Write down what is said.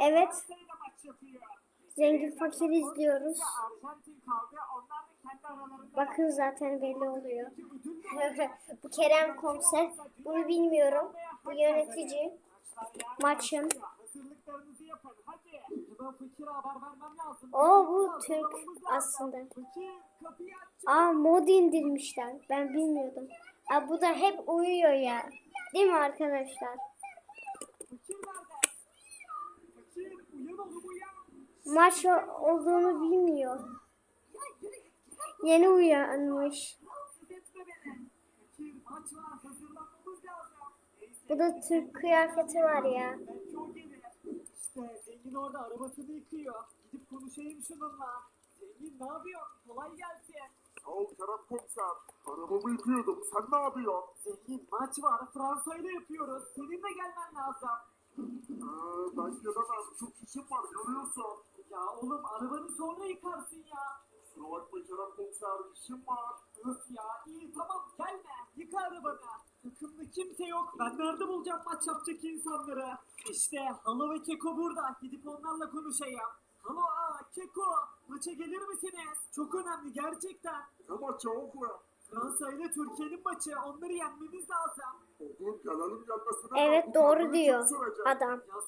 Evet. Zengin fakir izliyoruz. Bakın zaten belli oluyor. Bu Kerem komiser. Bunu bilmiyorum. Bu yönetici. Maçın. Oo bu Türk aslında. Aa mod indirmişler. Ben bilmiyordum. Aa bu da hep uyuyor ya. Değil mi arkadaşlar? Maç olduğunu bilmiyor. Yeni uyanmış. Bu da Türk kıyafeti var ya. Zengin orada arabasını yıkıyor. Gidip konuşayım şununla. Zengin ne yapıyor? Kolay gelsin. Ol Kerem komiser. Arabamı yıkıyordum. Sen ne yapıyorsun? Zengin maç var. Fransa ile yapıyoruz. Senin de gelmen lazım. Ee, ben gelemem. Çok işim var görüyorsun. Ya oğlum arabanı sonra yıkarsın ya. Kusura bakma Kerem komiser. işim var. Öf ya iyi tamam gelme. Yıka arabanı. Takımda kimse yok. Ben nerede bulacağım maç yapacak insanları? İşte Halo ve Keko burada. Gidip onlarla konuşayım. Halo aa Keko. Maça gelir misiniz? Çok önemli gerçekten. Ne maçı oğlum? Fransa ile Türkiye'nin maçı. Onları yenmemiz lazım. Oğlum gelelim gelmesine. Evet doğru diyor adam. Ya